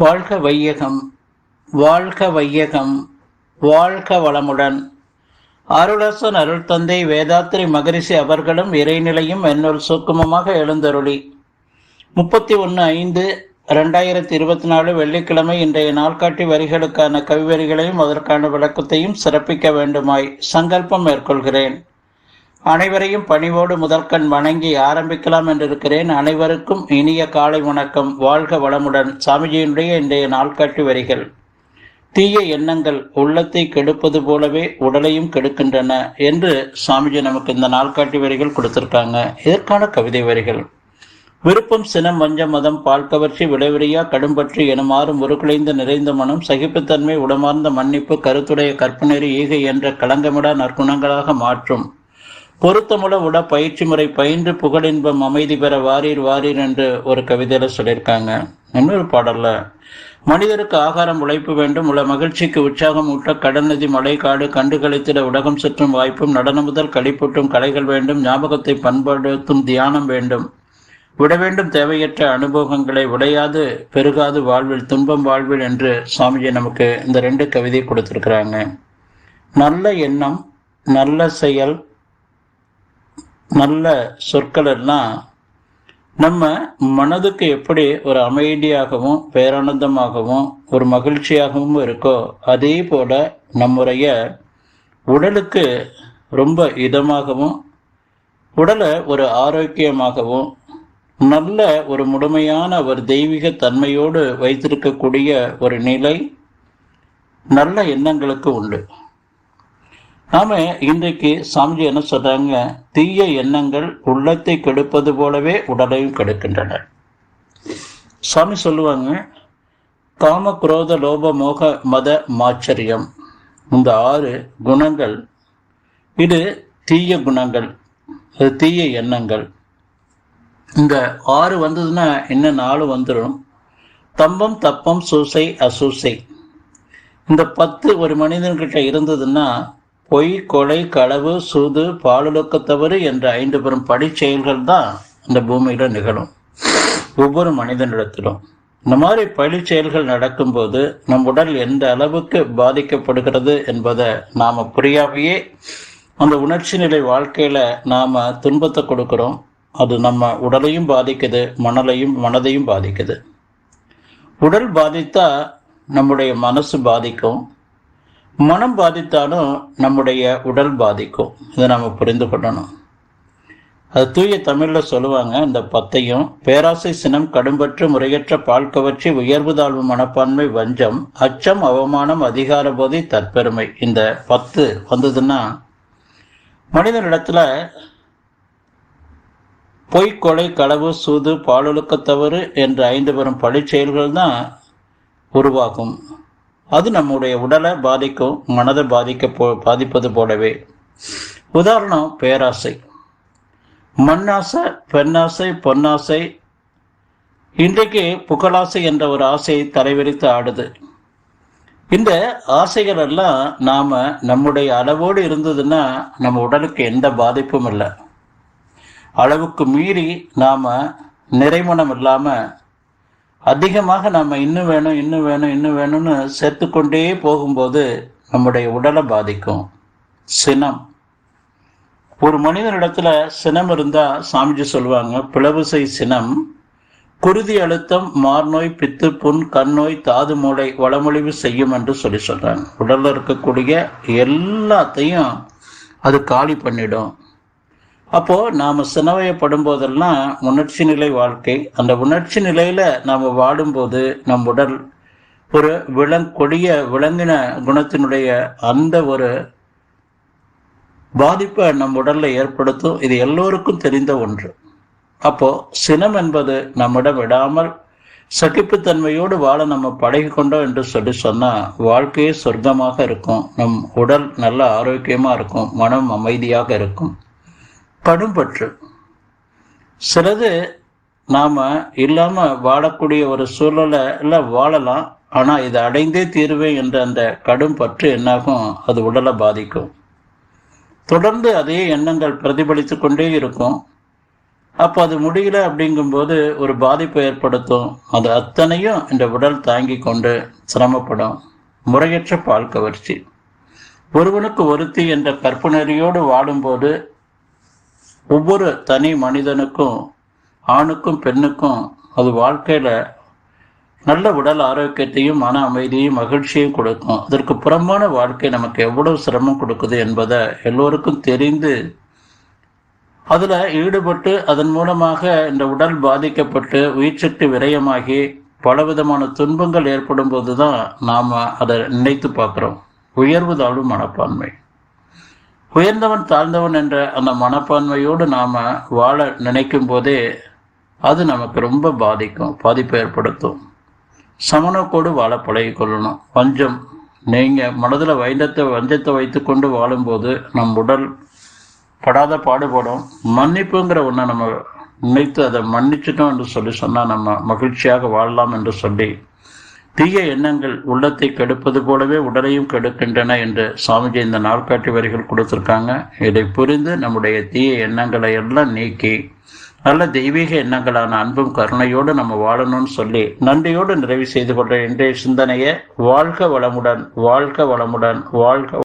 வாழ்க வையகம் வாழ்க வையகம் வாழ்க வளமுடன். அருளசன் அருள் தந்தை வேதாத்திரி மகரிஷி அவர்களும் இறைநிலையும் என்னுள் சுக்குமமாக எழுந்தருளி. முப்பத்தி ஒன்று ஐந்து ரெண்டாயிரத்தி இருபத்தி நாலு வெள்ளிக்கிழமை இன்றைய நாள்காட்டி வரிகளுக்கான கவிவரிகளையும் அதற்கான விளக்கத்தையும் சிறப்பிக்க வேண்டுமாய் சங்கல்பம் மேற்கொள்கிறேன். அனைவரையும் பணிவோடு முதற்கண் வணங்கி ஆரம்பிக்கலாம் என்றிருக்கிறேன். அனைவருக்கும் இனிய காலை வணக்கம். வாழ்க வளமுடன். சாமிஜியினுடைய இன்றைய நாள்காட்டி வரிகள். தீய எண்ணங்கள் உள்ளத்தை கெடுப்பது போலவே உடலையும் கெடுக்கின்றன என்று சாமிஜி நமக்கு இந்த நாள்காட்டி வரிகள் கொடுத்திருக்காங்க. இதற்கான கவிதை வரிகள். விருப்பம் சினம் வஞ்சம் மதம் பால் கவர்ச்சி விளைவரியா கடும்பற்றி எனுமாறும் உருக்குலைந்த நிறைந்த மனம் சகிப்புத்தன்மை உடமார்ந்த மன்னிப்பு கருத்துடைய கற்பனரி ஈகை என்ற களங்கமிடா நற்குணங்களாக மாற்றும். பொருத்தமுள்ள உட பயிற்சி முறை பயின்று புகழின்பம் அமைதி பெற வாரீர் வாரீர் என்று ஒரு கவிதையில சொல்லியிருக்காங்க. இன்னொரு பாடல்ல மனிதருக்கு ஆகாரம் உழைப்பு வேண்டும் உள்ள மகிழ்ச்சிக்கு உற்சாகம் ஊட்ட கடல் நதி மலை காடு கண்டு கழித்திட உலகம் சுற்றும் வாய்ப்பும் நடனம் முதல் கழிப்பூட்டும் கலைகள் வேண்டும் ஞாபகத்தை பண்படுத்தும் தியானம் வேண்டும். விட வேண்டும் தேவையற்ற அனுபவங்களை உடையாது பெருகாது வாழ்வில் துன்பம் வாழ்வில் என்று சுவாமிஜி நமக்கு இந்த ரெண்டு கவிதை கொடுத்திருக்கிறாங்க. நல்ல எண்ணம் நல்ல செயல் நல்ல சொற்கள் எல்லாம் நம்ம மனதுக்கு எப்படி ஒரு அமைதியாகவும் பேரானந்தமாகவும் ஒரு மகிழ்ச்சியாகவும் இருக்கோ அதே போல நம்முடைய உடலுக்கு ரொம்ப இதமாகவும் உடலை ஒரு ஆரோக்கியமாகவும் நல்ல ஒரு முழுமையான ஒரு தெய்வீக தன்மையோடு வைத்திருக்கக்கூடிய ஒரு நிலை நல்ல எண்ணங்களுக்கு உண்டு. நாம இன்றைக்கு சாமிஜி என்ன சொல்றாங்க? தீய எண்ணங்கள் உள்ளத்தை கெடுப்பது போலவே உடலையும் கெடுக்கின்றன. சாமி சொல்லுவாங்க காம குரோத லோப மோக மத மாச்சரியம். இந்த ஆறு குணங்கள் இது தீய குணங்கள் இது தீய எண்ணங்கள். இந்த ஆறு வந்ததுன்னா இன்னும் நாலு வந்துடும் தம்பம் தப்பம் சூசை அசூசை. இந்த பத்து ஒரு மனிதன்கிட்ட இருந்ததுன்னா பொய் கொலை களவு சூது பாலுலக்க தவறு என்ற ஐந்து பெரும் படி செயல்கள் தான் இந்த பூமியில நிகழும். ஒவ்வொரு மனிதனிடத்திலும். இந்த மாதிரி பழி செயல்கள் நடக்கும்போது நம் உடல் எந்த அளவுக்கு பாதிக்கப்படுகிறது என்பதை நாம புரியாமையே அந்த உணர்ச்சி நிலை வாழ்க்கையில நாம துன்பத்தை கொடுக்கிறோம். அது நம்ம உடலையும் பாதிக்குது மணலையும் மனதையும் பாதிக்குது. உடல் பாதித்தா நம்முடைய மனசு பாதிக்கும். மனம் பாதித்தாலும் நம்முடைய உடல் பாதிக்கும். இதை நம்ம புரிந்து கொள்ளணும். அது தூய தமிழில் சொல்லுவாங்க இந்த பத்தையும் பேராசை சினம் கடும்பற்று முறையற்ற பால் கவர்ச்சி உயர்வு தாழ்வு மனப்பான்மை வஞ்சம் அச்சம் அவமானம் அதிகார போதை தற்பெருமை. இந்த பத்து வந்ததுன்னா மனிதனிடத்துல பொய் கொலை களவு சூது பாலொழுக்க தவறு என்ற ஐந்து பெரும் பழிச்செயல்கள் தான் உருவாகும். அது நம்முடைய உடலை பாதிக்கும் மனதை பாதிக்க போ பாதிப்பது போலவே. உதாரணம் பேராசை. மண்ணாசை பெண்ணாசை பொன்னாசை. இன்றைக்கு புகழாசை என்ற ஒரு ஆசையை தலைவிரித்து ஆடுது. இந்த ஆசைகள் எல்லாம் நாம் நம்முடைய அளவோடு இருந்ததுன்னா நம்ம உடலுக்கு எந்த பாதிப்பும் இல்லை. அளவுக்கு மீறி நாம் நிறைமணம் இல்லாமல் அதிகமாக நம்ம இன்னும் வேணும் இன்னும் வேணும் இன்னும் வேணும்னு சேர்த்துக்கொண்டே போகும்போது நம்முடைய உடலை பாதிக்கும். சினம். ஒரு மனிதனிடத்துல சினம் இருந்தா சாமிஜி சொல்லுவாங்க பிளவுசை சினம் குருதி அழுத்தம் மார்நோய் பித்து புண் கண்ணோய் தாது மூளை வளமொழிவு செய்யும் என்று சொல்லி சொல்றாங்க. உடல்ல இருக்கக்கூடிய எல்லாத்தையும் அது காலி பண்ணிடும். அப்போ நாம சினவயப்படும் போதெல்லாம் உணர்ச்சி நிலை வாழ்க்கை. அந்த உணர்ச்சி நிலையில நாம வாடும்போது நம் உடல் ஒரு விலங் கொடிய விலங்கின குணத்தினுடைய அந்த ஒரு பாதிப்பை நம் உடல்ல ஏற்படுத்தும். இது எல்லோருக்கும் தெரிந்த ஒன்று. அப்போ சினம் என்பது நம்மிடம் விடாமல் சகிப்புத்தன்மையோடு வாழ நம்ம பழகி கொண்டோம் என்று சொல்லி சொன்னா வாழ்க்கையே சொர்க்கமாக இருக்கும். நம் உடல் நல்ல ஆரோக்கியமா இருக்கும். மனம் அமைதியாக இருக்கும். கடும்பற்று சிலது நாம் இல்லாமல் வாழக்கூடிய ஒரு சூழலில் வாழலாம். ஆனால் இதை அடைந்தே தீர்வேன் என்ற அந்த கடும் பற்று என்னாகும்? அது உடலை பாதிக்கும். தொடர்ந்து அதே எண்ணங்கள் பிரதிபலித்து கொண்டே இருக்கும். அப்போ அது முடியல அப்படிங்கும்போது ஒரு பாதிப்பை ஏற்படுத்தும். அது அத்தனையும் இந்த உடல் தாங்கி கொண்டு சிரமப்படும். முறையற்ற பால் கவர்ச்சி. ஒருவனுக்கு ஒருத்தி என்ற கற்பனரியோடு வாழும்போது ஒவ்வொரு தனி மனிதனுக்கும் ஆணுக்கும் பெண்ணுக்கும் அது வாழ்க்கையில் நல்ல உடல் ஆரோக்கியத்தையும் மன அமைதியையும் மகிழ்ச்சியையும் கொடுக்கும். அதற்கு புறம்பான வாழ்க்கை நமக்கு எவ்வளவு சிரமம் கொடுக்குது என்பதை எல்லோருக்கும் தெரிந்து அதில் ஈடுபட்டு அதன் மூலமாக இந்த உடல் பாதிக்கப்பட்டு உயிர்ச்சக்தி விரயமாகி பலவிதமான துன்பங்கள் ஏற்படும் போதுதான் நாம் அதை நினைத்து பார்க்குறோம். உயர்வு தாழ்வு மனப்பான்மை. உயர்ந்தவன் தாழ்ந்தவன் என்ற அந்த மனப்பான்மையோடு நாம் வாழ நினைக்கும் போதே அது நமக்கு ரொம்ப பாதிக்கும் பாதிப்பை ஏற்படுத்தும். சமணக்கோடு வாழ பழகி கொள்ளணும். வஞ்சம் நீங்கள் மனதில் வைண்டத்தை வஞ்சத்தை வைத்துக்கொண்டு வாழும்போது நம் உடல் படாத பாடுபடும். மன்னிப்புங்கிற ஒன்றை நம்ம நினைத்து அதை மன்னிச்சிட்டோம் என்று சொல்லி சொன்னால் நம்ம மகிழ்ச்சியாக வாழலாம் என்று சொல்லி தீய எண்ணங்கள் உள்ளத்தை கெடுப்பது போலவே உடலையும் கெடுக்கின்றன என்று சாமிஜி இந்த நாள்காட்டி வரிகள் கொடுத்திருக்காங்க. இதை புரிந்து நம்முடைய தீய எண்ணங்களை எல்லாம் நீக்கி நல்ல தெய்வீக எண்ணங்களான அன்பும் கருணையோடு நம்ம வாழணும்னு சொல்லி நன்றியோடு நிறைவு செய்து கொண்ட இன்றைய சிந்தனையை வாழ்க வளமுடன் வாழ்க வளமுடன் வாழ்க